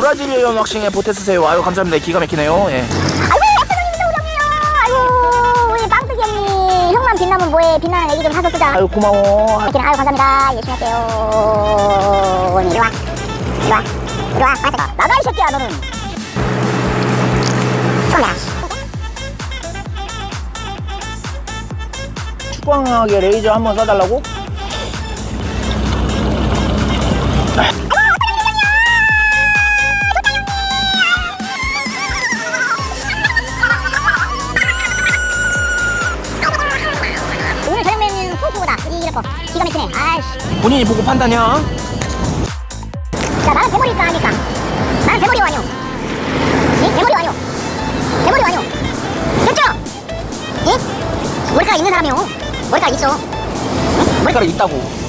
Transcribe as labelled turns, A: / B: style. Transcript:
A: 브라질리언 왁싱에 보태 쓰세요. 아유 감사합니다. 기가 막히네요. 예.
B: 아이고 예쁘장님도 오셨네요 아이고 우리 형님 형만 빛나면 뭐해 빛나는 애기 좀 사서 쓰자
A: 아유 고마워.
B: 아유 감사합니다 열심히 할게요 이리 와 이리 와 이리 와 알았어 나가 이 새끼야 너는 좀
A: 축광하게 레이저 한번 쏴달라고?
B: 기가 막히네. 아이씨.
A: 본인이 보고 판단이야.
B: 자 나는 대머리니까 하니까. 나는 대머리 와뇨 이 대머리 와뇨 대머리 와뇨 됐죠? 이 머리카락 있는 사람이요. 머리카락 있어.
A: 머리카락 있다고.